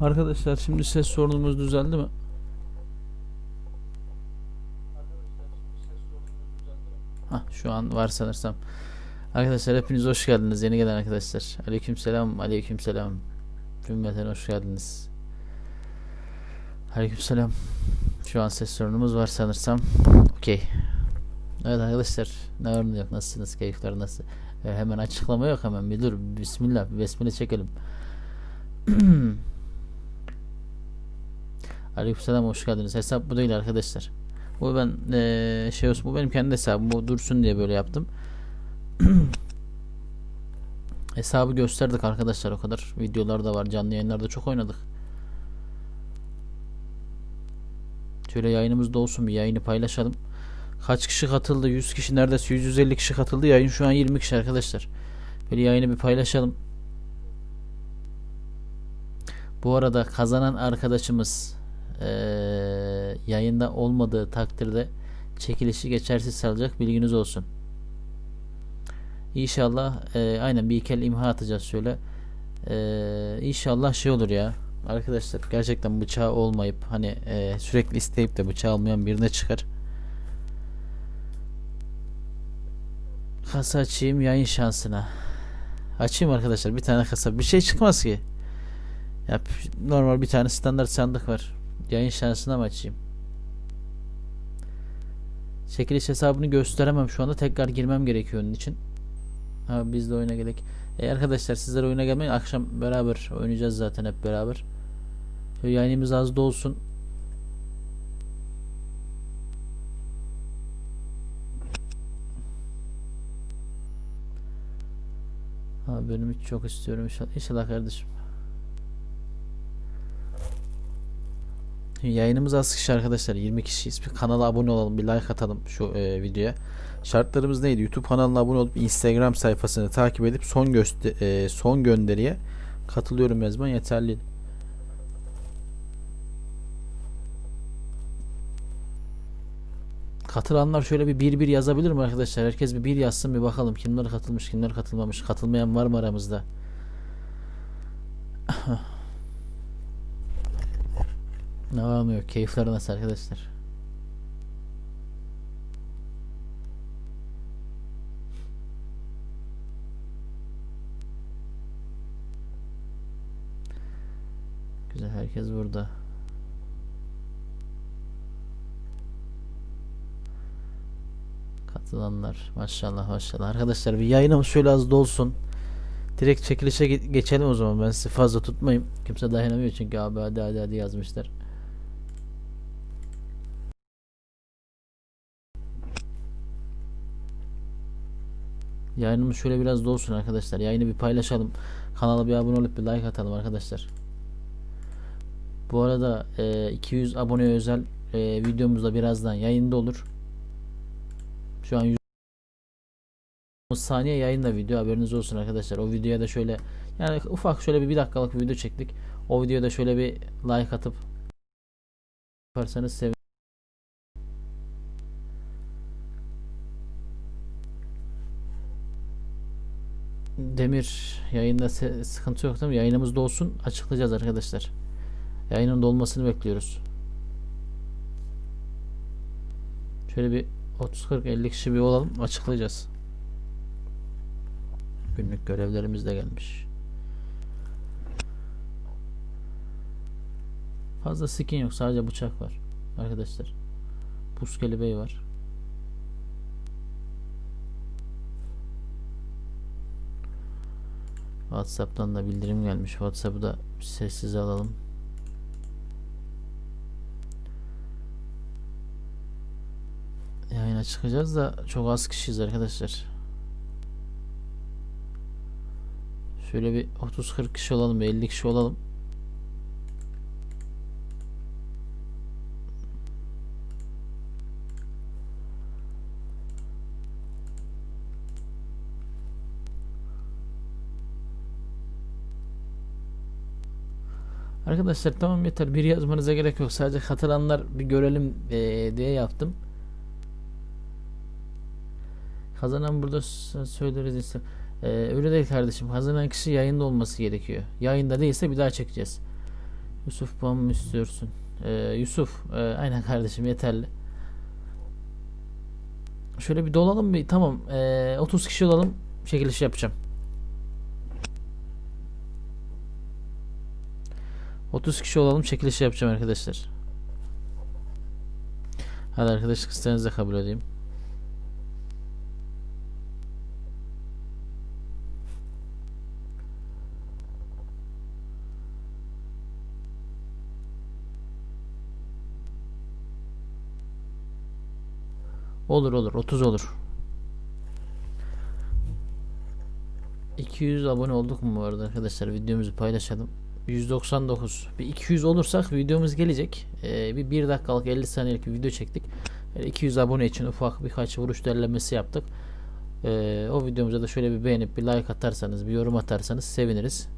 Arkadaşlar şimdi ses sorunumuz düzeldi mi? Hah şu an var sanırsam. Arkadaşlar hepiniz hoş geldiniz. Yeni gelen arkadaşlar. Aleykümselam, aleykümselam. Cümleten hoş geldiniz. Aleykümselam. Şu an ses sorunumuz var sanırsam. Okey. Evet arkadaşlar ne var yok nasılsınız keyifler nasıl Ee, hemen açıklama yok hemen bir dur bismillah bir besmele çekelim Aleykümselam hoş geldiniz hesap bu değil arkadaşlar bu ben eee, şey olsun bu benim kendi hesabım bu dursun diye böyle yaptım hesabı gösterdik arkadaşlar o kadar videolar da var canlı yayınlarda çok oynadık şöyle yayınımız da olsun bir yayını paylaşalım Kaç kişi katıldı? 100 kişi neredeyse 150 kişi katıldı. Yayın şu an 20 kişi arkadaşlar. Böyle yayını bir paylaşalım. Bu arada kazanan arkadaşımız eee, yayında olmadığı takdirde çekilişi geçersiz sayılacak bilginiz olsun. İnşallah eee, aynen bir iki el imha atacağız şöyle. Eee inşallah şey olur ya. Arkadaşlar gerçekten bıçağı olmayıp hani eee, sürekli isteyip de bıçağı olmayan birine çıkar. Kasa açayım yayın şansına. Açayım arkadaşlar bir tane kasa. Bir şey çıkmaz ki. Ya normal bir tane standart sandık var. Yayın şansına mı açayım? Çekiliş hesabını gösteremem şu anda. Tekrar girmem gerekiyor onun için. Ha biz de oyuna gerek. E arkadaşlar sizler oyuna gelmeyin. Akşam beraber oynayacağız zaten hep beraber. Şöyle yayınımız az da olsun. Ha bölümü çok istiyorum inşallah. İnşallah kardeşim. Yayınımız az kişi arkadaşlar. 20 kişiyiz. Bir kanala abone olalım. Bir like atalım şu e, videoya. Şartlarımız neydi? YouTube kanalına abone olup Instagram sayfasını takip edip son göster e, son gönderiye katılıyorum yazman yeterli. Katılanlar şöyle bir bir bir yazabilir mi arkadaşlar? Herkes bir bir yazsın bir bakalım kimler katılmış kimler katılmamış. Katılmayan var mı aramızda? Ne var mı yok? Keyifler nasıl arkadaşlar? Güzel herkes burada. Katılanlar maşallah maşallah. Arkadaşlar bir yayınımız şöyle az dolsun. Direkt çekilişe ge- geçelim o zaman. Ben sizi fazla tutmayayım. Kimse dayanamıyor çünkü abi hadi hadi hadi yazmışlar. Yayınımız şöyle biraz dolsun arkadaşlar. Yayını bir paylaşalım. Kanala bir abone olup bir like atalım arkadaşlar. Bu arada e, 200 abone özel e, videomuz da birazdan yayında olur. Şu an 100 saniye yayında video haberiniz olsun arkadaşlar. O videoya da şöyle yani ufak şöyle bir, bir dakikalık bir video çektik. O videoda şöyle bir like atıp yaparsanız sevinirim. Demir yayında sıkıntı yok değil mi? Yayınımız da olsun açıklayacağız arkadaşlar. Yayının dolmasını bekliyoruz. Şöyle bir 30-40-50 kişi bir olalım açıklayacağız. Günlük görevlerimiz de gelmiş. Fazla skin yok sadece bıçak var arkadaşlar. Buz kelebeği var. Whatsapp'tan da bildirim gelmiş. Whatsapp'ı da sessize alalım. Yayına çıkacağız da çok az kişiyiz arkadaşlar. Şöyle bir 30-40 kişi olalım, bir 50 kişi olalım. Arkadaşlar tamam yeter bir yazmanıza gerek yok sadece katılanlar bir görelim eee, diye yaptım. Kazanan burada söyleriz işte. Ee, öyle değil kardeşim. Kazanan kişi yayında olması gerekiyor. Yayında değilse bir daha çekeceğiz. Yusuf puan mı istiyorsun? Ee, Yusuf, e, aynen kardeşim yeterli. Şöyle bir dolalım bir tamam. Ee, 30 kişi olalım. Çekiliş yapacağım. 30 kişi olalım çekiliş yapacağım arkadaşlar. Hadi arkadaşlık isteğinizi de kabul edeyim. Olur olur 30 olur. 200 abone olduk mu bu arada arkadaşlar videomuzu paylaşalım. 199 bir 200 olursak videomuz gelecek. Ee, bir 1 dakikalık 50 saniyelik bir video çektik. Yani 200 abone için ufak birkaç vuruş derlemesi yaptık. Ee, o videomuza da şöyle bir beğenip bir like atarsanız bir yorum atarsanız seviniriz.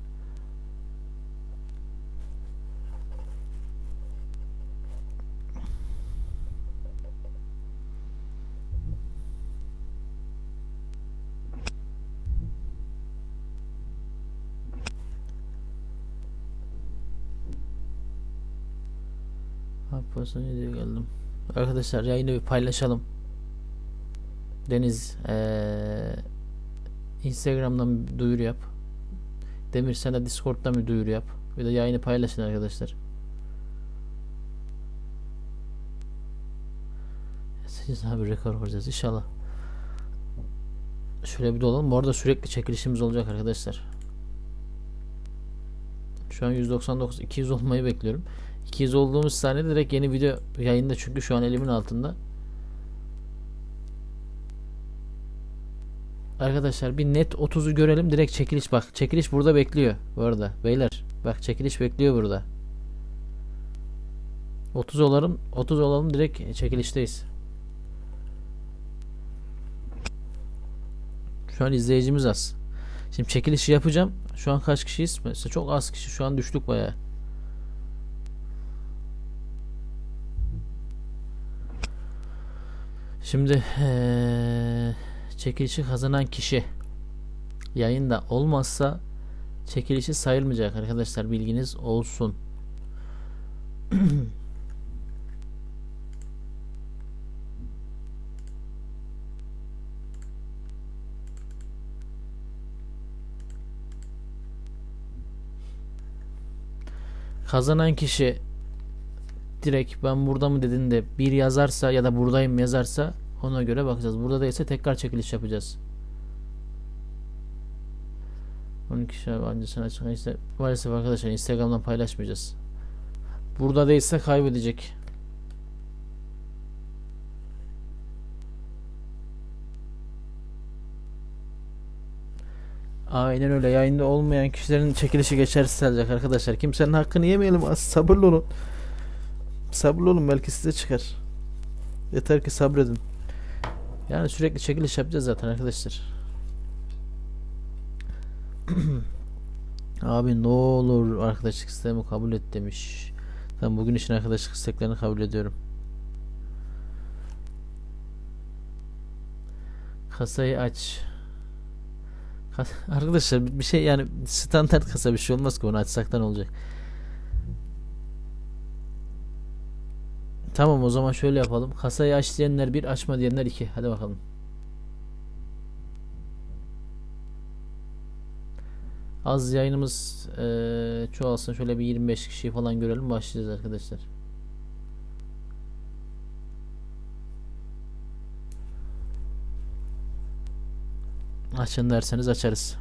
Yapasın diye geldim. Arkadaşlar yayını bir paylaşalım. Deniz eee, Instagram'dan bir duyuru yap. Demir sen de Discord'dan bir duyuru yap. Bir de yayını paylaşın arkadaşlar. 8 abi rekor kuracağız inşallah. Şöyle bir dolalım. Bu arada sürekli çekilişimiz olacak arkadaşlar. Şu an 199 200 olmayı bekliyorum. 200 olduğumuz saniyede direkt yeni video yayında çünkü şu an elimin altında. Arkadaşlar bir net 30'u görelim direkt çekiliş bak. Çekiliş burada bekliyor bu arada. Beyler bak çekiliş bekliyor burada. 30 olalım 30 olalım direkt çekilişteyiz. Şu an izleyicimiz az. Şimdi çekilişi yapacağım. Şu an kaç kişiyiz? Mesela çok az kişi. Şu an düştük bayağı. Şimdi eee, çekilişi kazanan kişi yayında olmazsa çekilişi sayılmayacak arkadaşlar bilginiz olsun. Kazanan kişi direkt ben burada mı dedin de bir yazarsa ya da buradayım yazarsa ona göre bakacağız. Burada değilse tekrar çekiliş yapacağız. 12 kişi yabancısına çıkan işte maalesef arkadaşlar Instagram'dan paylaşmayacağız. Burada değilse kaybedecek. Aynen öyle. Yayında olmayan kişilerin çekilişi geçersiz olacak arkadaşlar. Kimsenin hakkını yemeyelim. Az sabırlı olun. Sabırlı olun belki size çıkar. Yeter ki sabredin. Yani sürekli çekiliş yapacağız zaten arkadaşlar. Abi ne olur arkadaşlık isteğimi kabul et demiş. Ben bugün için arkadaşlık isteklerini kabul ediyorum. Kasayı aç. Arkadaşlar bir şey yani standart kasa bir şey olmaz ki onu açsak olacak? Tamam o zaman şöyle yapalım. Kasayı aç diyenler bir, açma diyenler iki. Hadi bakalım. Az yayınımız eee, çoğalsın. Şöyle bir 25 kişiyi falan görelim. Başlayacağız arkadaşlar. Açın derseniz açarız.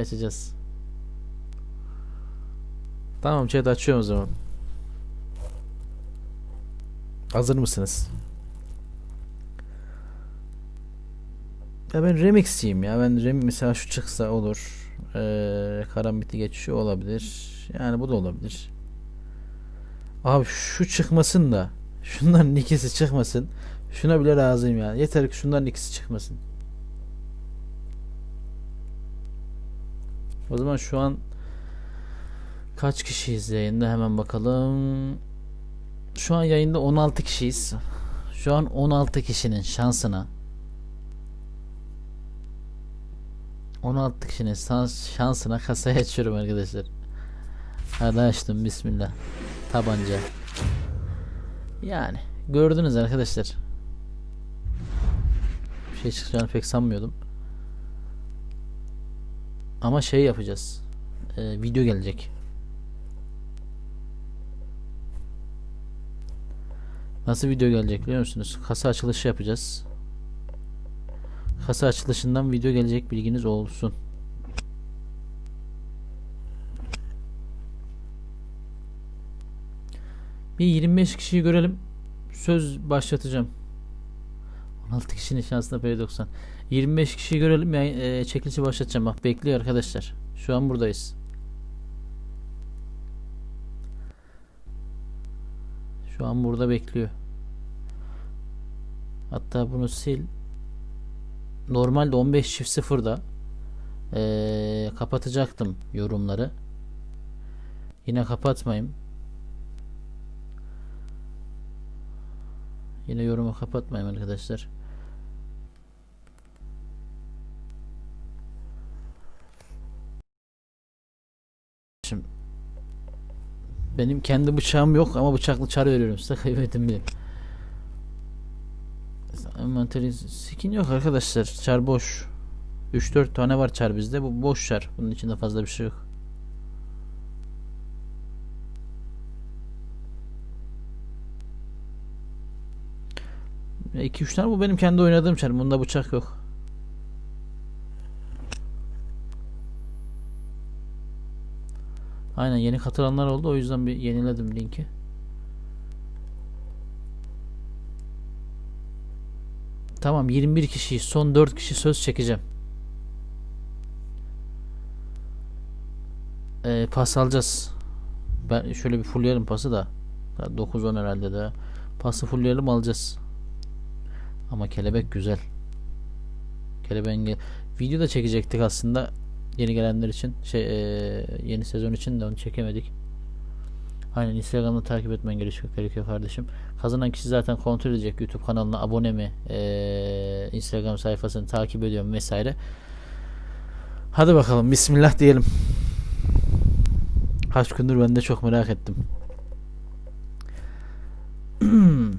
Açacağız. Tamam chat açıyorum o zaman. Hazır mısınız? Ya ben remixçiyim ya. Ben rem mesela şu çıksa olur. Ee, karambit'i geçişi olabilir. Yani bu da olabilir. Abi şu çıkmasın da şunların ikisi çıkmasın. Şuna bile razıyım yani. Yeter ki şunların ikisi çıkmasın. O zaman şu an kaç kişiyiz yayında hemen bakalım. Şu an yayında 16 kişiyiz. Şu an 16 kişinin şansına 16 kişinin şans- şansına kasayı açıyorum arkadaşlar. Hadi açtım bismillah. Tabanca. Yani gördünüz arkadaşlar. Bir şey çıkacağını pek sanmıyordum. Ama şey yapacağız. Ee, video gelecek. Nasıl video gelecek biliyor musunuz? Kasa açılışı yapacağız. Kasa açılışından video gelecek bilginiz olsun. Bir 25 kişiyi görelim. Söz başlatacağım. 16 kişinin şansına P90. 25 kişiyi görelim. Yani, e, çekilişi başlatacağım. Bak bekliyor arkadaşlar. Şu an buradayız. Şu an burada bekliyor. Hatta bunu sil. Normalde 15 çift sıfırda eee, kapatacaktım yorumları. Yine kapatmayayım. Yine yorumu kapatmayayım arkadaşlar. Benim kendi bıçağım yok ama bıçaklı çar veriyorum size kaybettim bile. Envanteri skin yok arkadaşlar. Çar boş. 3-4 tane var çar bizde. Bu boş çar. Bunun içinde fazla bir şey yok. Ya 2-3 tane bu benim kendi oynadığım çar. Bunda bıçak yok. Aynen yeni katılanlar oldu. O yüzden bir yeniledim linki. Tamam 21 kişi son 4 kişi söz çekeceğim. Ee, pas alacağız. Ben şöyle bir fullleyelim pası da. 9-10 herhalde de. Pası fullleyelim alacağız. Ama kelebek güzel. Kelebeğin gel video da çekecektik aslında yeni gelenler için şey ee, yeni sezon için de onu çekemedik. Aynen Instagram'da takip etmen gerekiyor, gerekiyor kardeşim. Kazanan kişi zaten kontrol edecek YouTube kanalına abone mi, ee, Instagram sayfasını takip ediyorum vesaire. Hadi bakalım Bismillah diyelim. Kaç gündür ben de çok merak ettim.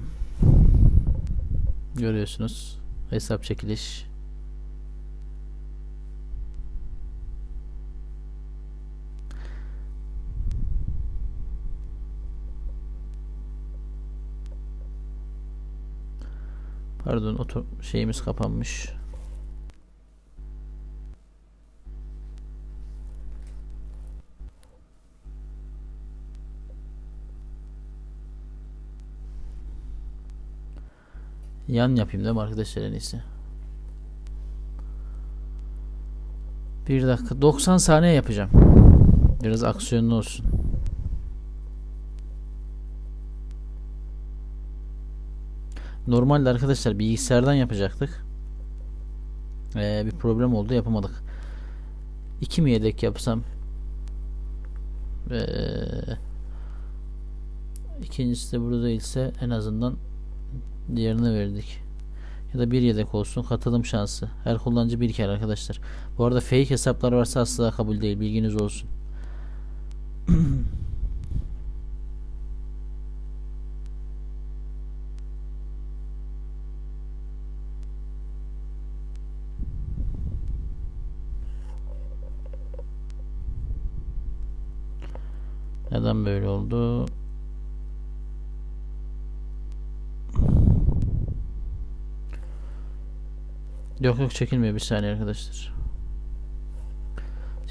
Görüyorsunuz. Hesap çekiliş. Pardon oto şeyimiz kapanmış. Yan yapayım değil mi arkadaşlar en iyisi? Bir dakika 90 saniye yapacağım. Biraz aksiyonlu olsun. Normalde arkadaşlar bilgisayardan yapacaktık. Ee, bir problem oldu yapamadık. İki mi yedek yapsam? Ee, ikincisi de burada değilse en azından diğerine verdik. Ya da bir yedek olsun katılım şansı. Her kullanıcı bir kere arkadaşlar. Bu arada fake hesaplar varsa asla kabul değil bilginiz olsun. Neden böyle oldu? Yok yok çekilmiyor bir saniye arkadaşlar.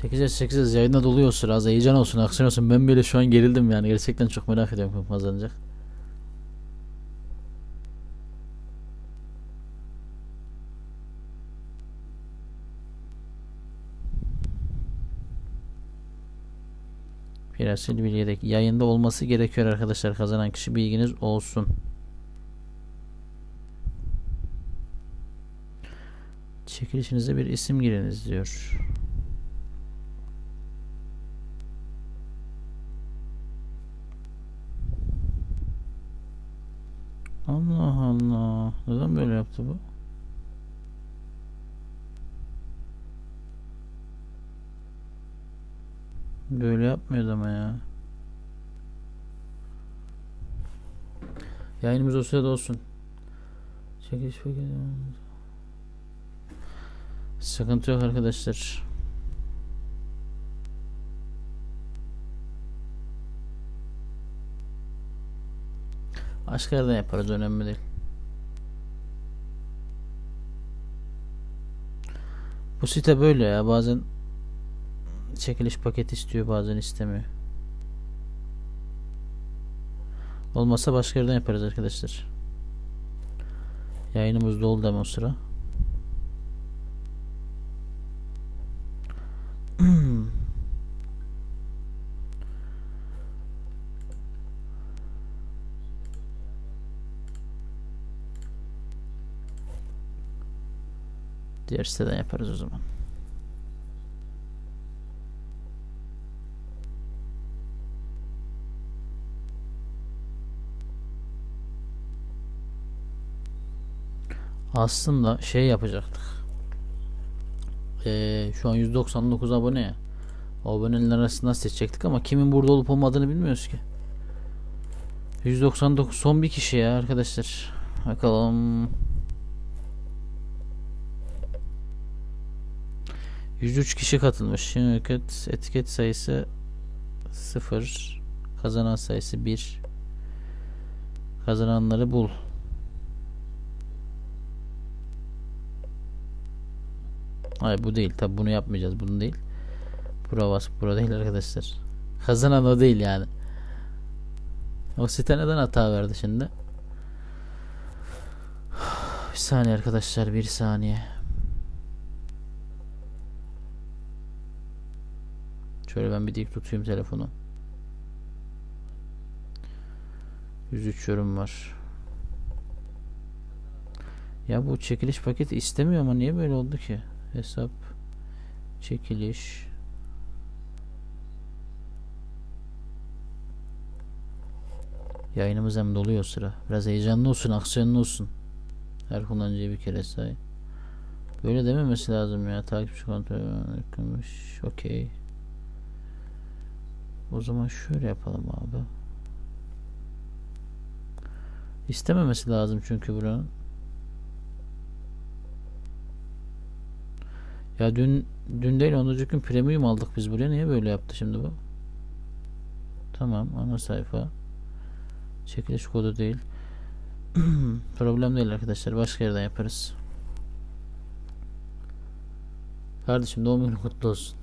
Çekeceğiz çekeceğiz yayında doluyor sıra az heyecan olsun aksiyon olsun ben böyle şu an gerildim yani gerçekten çok merak ediyorum kim kazanacak. Pirasil bir yayında olması gerekiyor arkadaşlar kazanan kişi bilginiz olsun. Çekilişinize bir isim giriniz diyor. Allah Allah. Neden böyle yaptı bu? Böyle yapmıyordu ama ya. Yayınımız o sırada olsun. Paketi. Sıkıntı yok arkadaşlar. Başka yerden yaparız önemli değil. Bu site böyle ya bazen çekiliş paket istiyor bazen istemiyor. Olmazsa başka yerden yaparız arkadaşlar. Yayınımız doldu ama o sıra. Diğer siteden yaparız o zaman. Aslında şey yapacaktık. Ee, şu an 199 abone ya. O abonelerin arasından seçecektik ama kimin burada olup olmadığını bilmiyoruz ki. 199 son bir kişi ya arkadaşlar. Bakalım. 103 kişi katılmış. Şirket etiket sayısı 0. Kazanan sayısı 1. Kazananları bul. Hayır bu değil. Tabi bunu yapmayacağız. Bunu değil. Bura bas. Bura değil arkadaşlar. Kazanan o değil yani. O site neden hata verdi şimdi? Bir saniye arkadaşlar. Bir saniye. Şöyle ben bir dik tutayım telefonu. 103 yorum var. Ya bu çekiliş paketi istemiyor ama niye böyle oldu ki? Hesap çekiliş Yayınımız hem doluyor sıra. Biraz heyecanlı olsun, aksiyonlu olsun. Her kullanıcıya bir kere say. Böyle dememesi lazım ya. Takipçi kontrol yakınmış. Okey. O zaman şöyle yapalım abi. İstememesi lazım çünkü buranın. Ya dün dün değil ondan gün premium aldık biz buraya. Niye böyle yaptı şimdi bu? Tamam ana sayfa. Çekiliş kodu değil. Problem değil arkadaşlar. Başka yerden yaparız. Kardeşim doğum günün kutlu olsun.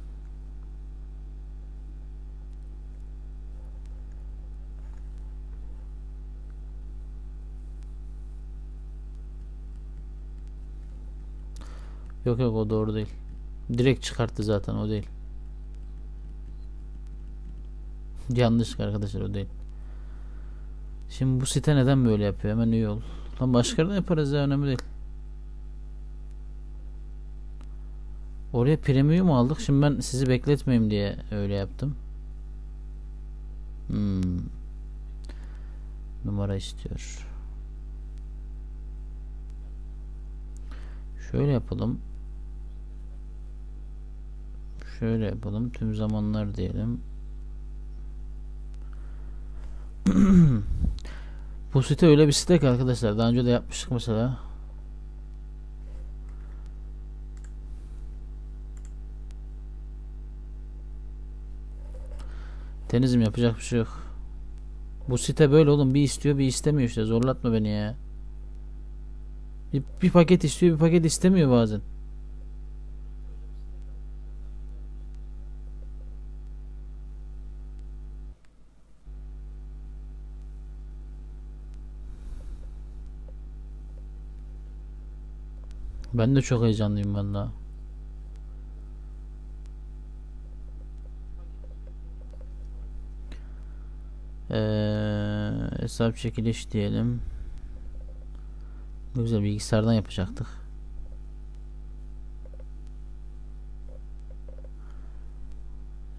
Yok yok o doğru değil. Direkt çıkarttı zaten o değil. Yanlış arkadaşlar o değil. Şimdi bu site neden böyle yapıyor? Hemen üye ol. Lan başka yerden yaparız ya önemli değil. Oraya premium aldık. Şimdi ben sizi bekletmeyeyim diye öyle yaptım. Hmm. Numara istiyor. Şöyle yapalım. Şöyle yapalım. Tüm zamanlar diyelim. Bu site öyle bir site ki arkadaşlar. Daha önce de yapmıştık mesela. Denizim yapacak bir şey yok. Bu site böyle oğlum. Bir istiyor bir istemiyor işte. Zorlatma beni ya. Bir, bir paket istiyor bir paket istemiyor bazen. Ben de çok heyecanlıyım valla. Ee, hesap çekiliş diyelim. Ne güzel bilgisayardan yapacaktık.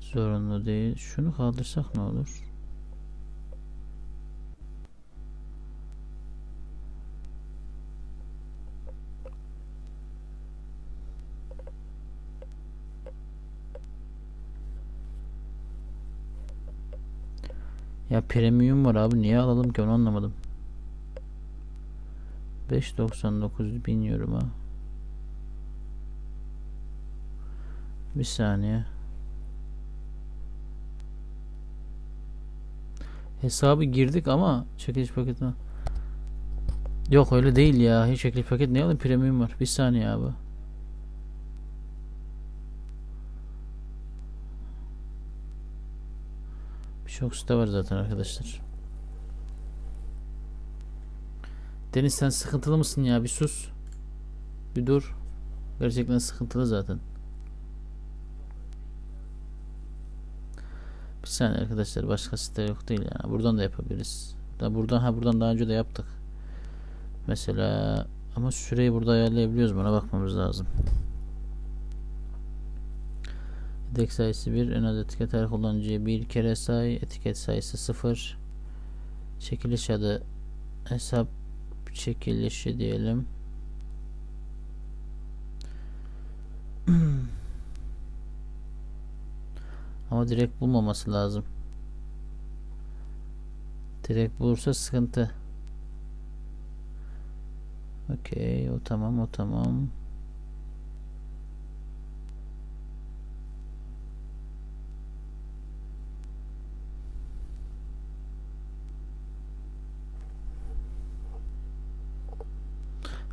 Zorunlu değil. Şunu kaldırsak ne olur? Ya premium var abi niye alalım ki onu anlamadım. 5.99 bin euro ha. Bir saniye. Hesabı girdik ama çekiliş paketine. Yok öyle değil ya. Hiç çekiliş paket ne alayım premium var. Bir saniye abi. Birçok site var zaten arkadaşlar. Deniz sen sıkıntılı mısın ya? Bir sus. Bir dur. Gerçekten sıkıntılı zaten. Bir saniye arkadaşlar başka site yok değil yani. Buradan da yapabiliriz. Da buradan ha buradan daha önce de yaptık. Mesela ama süreyi burada ayarlayabiliyoruz mu? Ona bakmamız lazım. Yedek sayısı 1, en az etiket her kullanıcıya bir kere say, etiket sayısı 0. Çekiliş adı hesap çekilişi diyelim. Ama direkt bulmaması lazım. Direkt bulursa sıkıntı. Okey, o tamam, o tamam.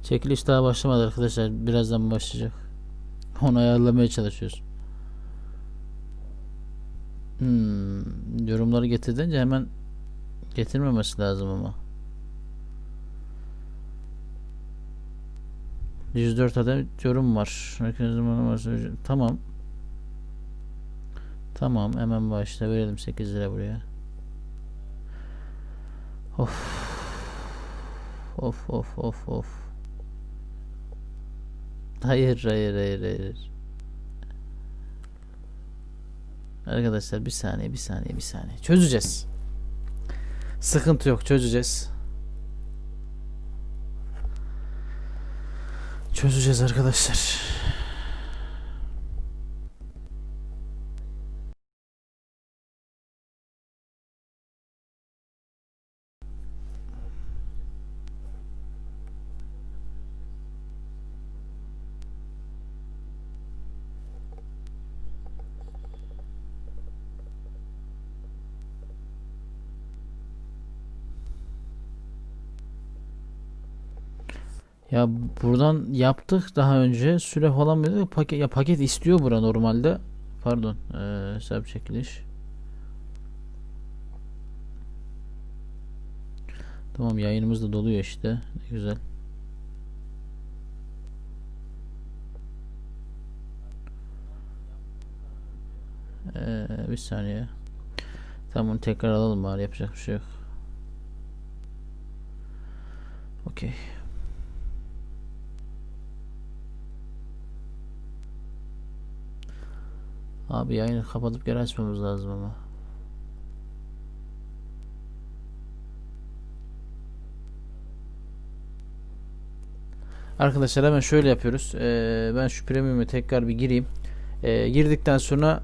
Çekiliş daha başlamadı arkadaşlar. Birazdan başlayacak. Onu ayarlamaya çalışıyoruz. Hmm, yorumları getirdince hemen getirmemesi lazım ama. 104 adet yorum var. Herkes zamanı var. Tamam. Tamam hemen başla verelim 8 lira buraya. Of. Of of of of. Hayır hayır hayır hayır. Arkadaşlar bir saniye bir saniye bir saniye. Çözeceğiz. Sıkıntı yok çözeceğiz. Çözeceğiz arkadaşlar. Ya buradan yaptık daha önce süre falan verdik. Paket ya paket istiyor bura normalde. Pardon ee, hesap çekiliş. Tamam yayınımız da doluyor işte. Ne güzel. Ee, bir saniye. Tamam bunu tekrar alalım bari. Yapacak bir şey yok. Okey Abi yayını kapatıp geri açmamız lazım ama. Arkadaşlar hemen şöyle yapıyoruz. Ee, ben şu premium'e tekrar bir gireyim. Ee, girdikten sonra